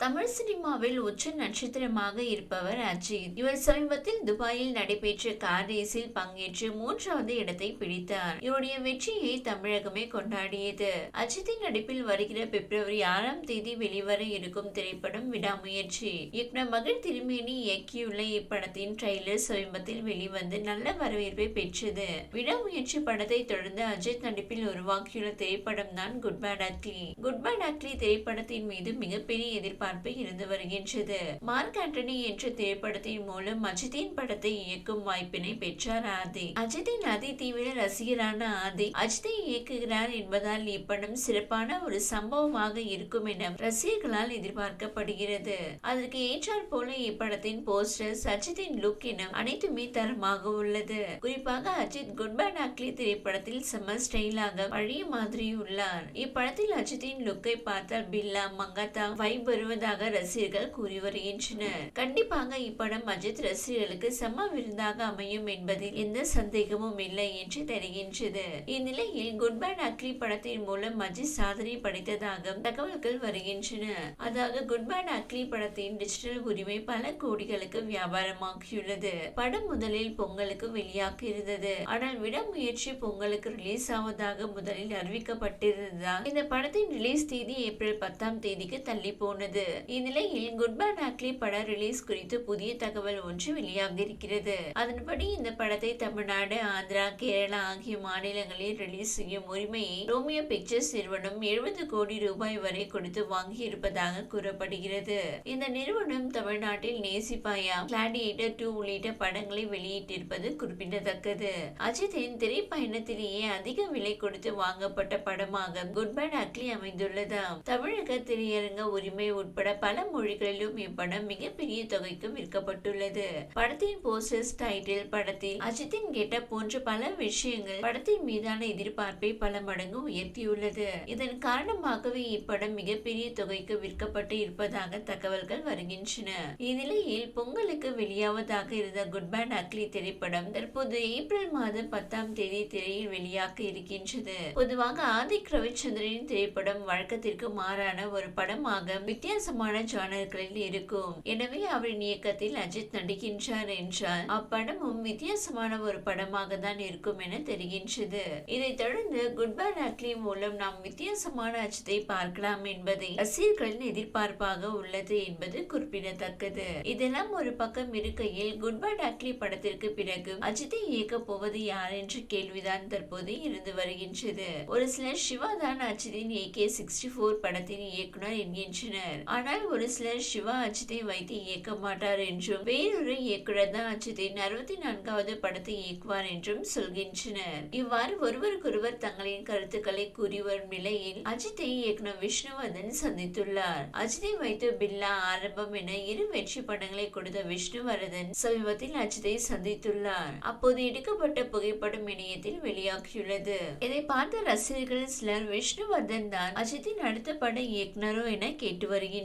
தமிழ் சினிமாவில் உச்ச நட்சத்திரமாக இருப்பவர் அஜித். இவர் சமீபத்தில் துபாயில் நடைபெற்ற கார் ரேஸில் பங்கேற்று மூன்றாவது இடத்தை பிடித்தார். இவருடைய வெற்றியை தமிழகமே கொண்டாடியது. அஜித்தின் நடிப்பில் வருகிற பிப்ரவரி ஆறாம் தேதி வெளிவர இருக்கும் திரைப்படம் விடாமுயற்சி. இயக்குனர் மகள் திருமேனி இயக்கியுள்ள இப்படத்தின் ட்ரெய்லர் சமீபத்தில் வெளிவந்து நல்ல வரவேற்பை பெற்றது. விடாமுயற்சி படத்தை தொடர்ந்து அஜித் நடிப்பில் உருவாக்கியுள்ள திரைப்படம் தான் good bad ugly good bad ugly திரைப்படத்தின் மீது மிகப்பெரிய எதிர்பார்ப்பு எதிர்பார்ப்பு இருந்து வருகின்றது. மார்க் ஆண்டனி என்ற திரைப்படத்தின் மூலம் அஜித்தின் படத்தை இயக்கும் வாய்ப்பினை பெற்றார் ஆதி. அஜித்தின் அதி தீவிர ரசிகரான ஆதி அஜித்தை இயக்குகிறார் என்பதால் இப்படம் சிறப்பான ஒரு சம்பவமாக இருக்கும் என ரசிகர்களால் எதிர்பார்க்கப்படுகிறது. அதற்கு ஏற்றாற் போல இப்படத்தின் போஸ்டர் அஜித்தின் லுக் என அனைத்துமே தரமாக உள்ளது. குறிப்பாக அஜித் குட் பேட் அக்லி திரைப்படத்தில் செம ஸ்டைலாக பழைய மாதிரி உள்ளார். இப்படத்தில் அஜித்தின் லுக்கை பார்த்தால் பில்லா மங்காத்தா வைப் வருவது வருவதாக ரசிகர்கள் கூறி வருகின்றனர். கண்டிப்பாக இப்படம் அஜித் ரசிகர்களுக்கு செம்ம விருந்தாக அமையும் என்பதில் எந்த சந்தேகமும் இல்லை என்று தெரிகின்றது. இந்நிலையில் குட் பேட் அக்லி படத்தின் மூலம் அஜித் சாதனை படைத்ததாக தகவல்கள் வருகின்றன. அதாவது குட் பேட் அக்லி படத்தின் டிஜிட்டல் உரிமை பல கோடிகளுக்கு வியாபாரமாகியுள்ளது. படம் முதலில் பொங்கலுக்கு வெளியாக இருந்தது ஆனால் விடமுயற்சி பொங்கலுக்கு ரிலீஸ் ஆவதாக முதலில் அறிவிக்கப்பட்டிருந்ததால் இந்த படத்தின் ரிலீஸ் தேதி ஏப்ரல் பத்தாம் தேதிக்கு தள்ளி போனது. இந்நிலையில் குட் பேட் அக்லி பட ரிலீஸ் குறித்து புதிய தகவல் ஒன்று வெளியாக இருக்கிறது அதன்படி இந்த படத்தை தமிழ்நாடு ஆந்திரா கேரளா ஆகிய மாநிலங்களில் ரிலீஸ் செய்யும் உரிமையை ரோமியோ பிக்சர்ஸ் நிறுவனம் எழுபது கோடி ரூபாய் வரை கொடுத்து வாங்கி இருப்பதாக கூறப்படுகிறது. இந்த நிறுவனம் தமிழ்நாட்டில் நேசிப்பாயா கிளாடியேட்டர் டூ உள்ளிட்ட படங்களை வெளியிட்டிருப்பது குறிப்பிடத்தக்கது. அஜித்தின் திரைப்பயணத்திலேயே அதிக விலை கொடுத்து வாங்கப்பட்ட படமாக குட் பேட் அக்லி அமைந்துள்ளதாம். தமிழக திரையரங்க உரிமை உட்பட பல மொழிகளிலும் இப்படம் மிகப்பெரிய தொகைக்கு விற்கப்பட்டுள்ளது. படத்தின் போஸ்டர்ஸ் டைட்டில் படத்தில் அஜித்தின் கெட்ட போன்ற பல விஷயங்கள் படத்தின் மீதான எதிர்பார்ப்பை பல மடங்கு உயர்த்தியுள்ளது. இதன் காரணமாகவே இப்படம் மிகப்பெரிய தொகைக்கு விற்கப்பட்டு இருப்பதாக தகவல்கள் வருகின்றன. இந்நிலையில் பொங்கலுக்கு வெளியாவதாக இருந்த குட் பேட் அக்லி திரைப்படம் தற்போது ஏப்ரல் மாதம் பத்தாம் தேதி திரையில் வெளியாக இருக்கின்றது. பொதுவாக ஆதிக் ரவிச்சந்திரனின் திரைப்படம் வழக்கத்திற்கு மாறான ஒரு படமாக வித்தியாசமான ஜானர்களில் இருக்கும். எனவே அவரின் இயக்கத்தில் அஜித் நடிக்கின்றார் என்றால் அப்படமும் வித்தியாசமான ஒரு படமாக தான் இருக்கும் என தெரிகின்றது. இதை தொடர்ந்து குட் பை அக்லி மூலம் நாம் வித்தியாசமான அஜித்தை பார்க்கலாம் என்பதை ரசிகர்களின் எதிர்பார்ப்பாக உள்ளது என்பது குறிப்பிடத்தக்கது. இதெல்லாம் ஒரு பக்கம் இருக்கையில் குட் பை அக்லி படத்திற்கு பிறகு அஜித்தை இயக்க போவது யார் என்ற கேள்விதான் தற்போது இருந்து வருகின்றது. ஒரு சிலர் சிவா தான் அஜித்தின் ஏகே சிக்ஸ்டி போர் படத்தின் இயக்குனர் என்கின்றனர். ஆனால் ஒரு சிலர் சிவா அஜித்தை வைத்து இயக்க மாட்டார் என்றும் வேறொரு இயக்குனர் தான் அஜித்தின் அறுபத்தி நான்காவது படத்தை இயக்குவார் என்றும் சொல்கின்றனர். இவ்வாறு ஒருவருக்கொருவர் தங்களின் கருத்துக்களை கூறி வரும் நிலையில் அஜித்தை இயக்குனர் விஷ்ணுவர்தன் சந்தித்துள்ளார். அஜித்தை வைத்து பில்லா ஆரம்பம் என இரு வெற்றி படங்களை கொடுத்த விஷ்ணுவர்தன் சமீபத்தில் அஜித்தை சந்தித்துள்ளார். அப்போது எடுக்கப்பட்ட புகைப்படம் இணையத்தில் வெளியாகியுள்ளது. இதை பார்த்த ரசிகர்கள் சிலர் விஷ்ணுவர்தன் தான் அஜித்தின் அடுத்த பட இயக்குனரோ என கேட்டு வருகின்றனர்.